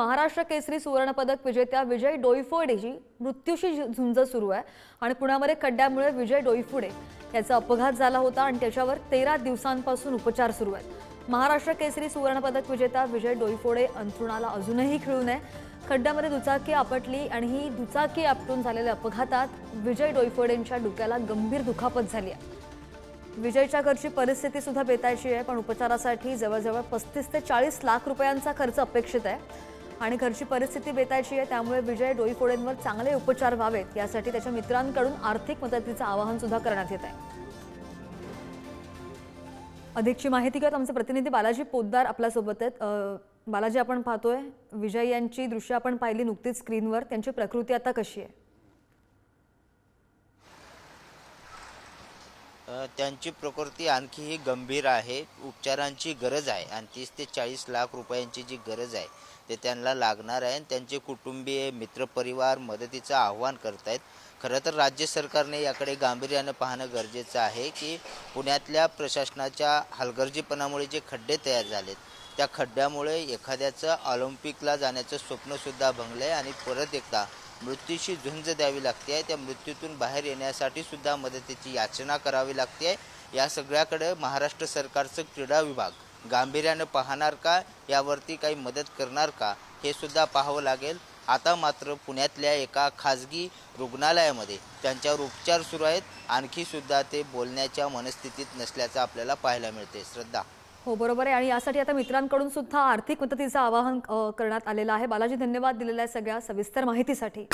महाराष्ट्र केसरी सुवर्णपदक विजेत्या विजय डोईफोडेची मृत्यूशी झु- झुंज सुरू आहे. आणि पुण्यामध्ये खड्ड्यामुळे विजय डोईफोडे याचा अपघात झाला होता आणि त्याच्यावर तेरा दिवसांपासून उपचार सुरू आहेत. महाराष्ट्र केसरी सुवर्णपदक विजेता विजय डोईफोडे अंथरुणाला अजूनही खिळू नये. खड्ड्यामध्ये दुचाकी आपटली आणि ही दुचाकी आपटून झालेल्या अपघातात विजय डोईफोडेंच्या डोक्याला गंभीर दुखापत झाली आहे. विजयच्या घरची परिस्थिती सुद्धा बेतायची आहे पण उपचारासाठी जवळजवळ पस्तीस ते चाळीस लाख रुपयांचा खर्च अपेक्षित आहे. आणि घरची परिस्थिती बेतायची आहे त्यामुळे विजय डोईफोडेंवर चांगले उपचार व्हावेत. यासाठी त्याच्या मित्रांकडून आर्थिक मदतीचं आवाहन सुद्धा करण्यात येत आहे. अधिकची माहिती घेत आमचे प्रतिनिधी बालाजी पोद्दार आपल्यासोबत आहेत. बालाजी आपण पाहतोय विजय यांची दृश्य आपण पाहिली नुकतीच स्क्रीनवर. त्यांची प्रकृती आता कशी आहे? त्यांची प्रकृती आणखीही गंभीर आहे उपचारांची गरज आहे आणि तीस ते चाळीस लाख रुपयांची जी गरज आहे ते त्यांना लागणार आहे आणि त्यांचे कुटुंबीय मित्रपरिवार मदतीचं आव्हान करत आहेत खरं तर राज्य सरकारने याकडे गांभीर्यानं पाहणं गरजेचं आहे की पुण्यातल्या प्रशासनाच्या हलगर्जीपणामुळे जे खड्डे तयार झालेत त्या खड्ड्यामुळे एखाद्याचं ऑलिम्पिकला जाण्याचं स्वप्नसुद्धा भंगलं आहे आणि परत एकदा मृत्यूशी झुंज द्यावी लागते आहे त्या मृत्यूतून बाहेर येण्यासाठी सुद्धा मदतीची याचना करावी लागते आहे या सगळ्याकडे महाराष्ट्र सरकारचं क्रीडा विभाग गांभीर्यानं पाहणार का? यावरती काही मदत करणार का? हे सुद्धा पाहावं लागेल. आता मात्र पुण्यातल्या एका खाजगी रुग्णालयामध्ये त्यांच्यावर उपचार सुरू आहेत. आणखी सुद्धा ते बोलण्याच्या मनस्थितीत नसल्याचं आपल्याला पाहायला मिळते श्रद्धा. हो बरोबर आहे. आणि यासाठी आता मित्रांकडून सुद्धा आर्थिक मदतीचं आवाहन करण्यात आलेलं आहे. बालाजी धन्यवाद दिलेल्या सगळ्या सविस्तर माहितीसाठी.